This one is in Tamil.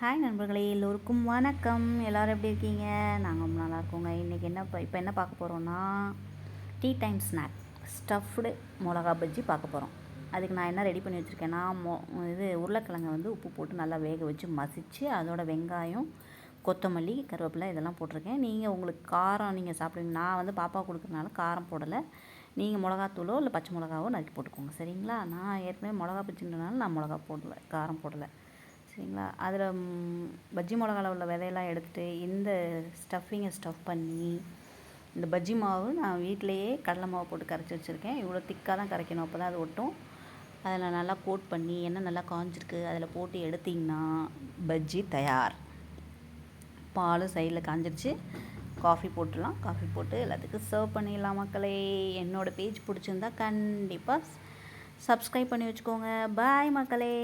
ஹாய் நண்பர்களே எல்லோருக்கும் வணக்கம். எல்லோரும் எப்படி இருக்கீங்க? நாங்கள் ரொம்ப நல்லா இருக்கோங்க. இன்றைக்கி என்ன இப்போ என்ன பார்க்க போகிறோன்னா டீ டைம் ஸ்நாக் ஸ்டஃப்டு மிளகா பஜ்ஜி பார்க்க போகிறோம் அதுக்கு நான் என்ன ரெடி பண்ணி வச்சுருக்கேன்னா மொ இது உருளைக்கிழங்கை வந்து உப்பு போட்டு நல்லா வேக வச்சு மசித்து அதோட வெங்காயம் கொத்தமல்லி கருவேப்பிலை இதெல்லாம் போட்டிருக்கேன். நீங்கள் உங்களுக்கு காரம் நீங்கள் சாப்பிடுவீங்க. நான் வந்து பாப்பா கொடுக்குறனால காரம் போடலை. நீங்கள் மிளகாத்தூளோ இல்லை பச்சை மிளகாவோ நறுக்கி போட்டுக்கோங்க. சரிங்களா? நான் ஏற்கனவே மிளகா பஜ்ஜின்றனால நான் மிளகா போடலை காரம் போடலை. சரிங்களா? அதில் பஜ்ஜி மிளகாவில் உள்ள விதையெல்லாம் எடுத்துகிட்டு இந்த ஸ்டஃபிங்கை ஸ்டஃப் பண்ணி இந்த பஜ்ஜி மாவு நான் வீட்டிலையே கடலை மாவு போட்டு கரைச்சி வச்சுருக்கேன். இவ்வளோ திக்காக தான் கரைக்கணும். அப்போ தான் அது ஒட்டும். அதில் நல்லா கோட் பண்ணி எண்ணெய் நல்லா காஞ்சிருக்கு. அதில் போட்டு எடுத்திங்கன்னா பஜ்ஜி தயார். பால் சைடில் காஞ்சிருச்சு. காஃபி போட்டுடலாம். காஃபி போட்டு எல்லாத்துக்கும் சர்வ் பண்ணிடலாம் மக்களே. என்னோடய பேஜ் பிடிச்சிருந்தா கண்டிப்பாக சப்ஸ்கிரைப் பண்ணி வச்சுக்கோங்க. பாய் மக்களே.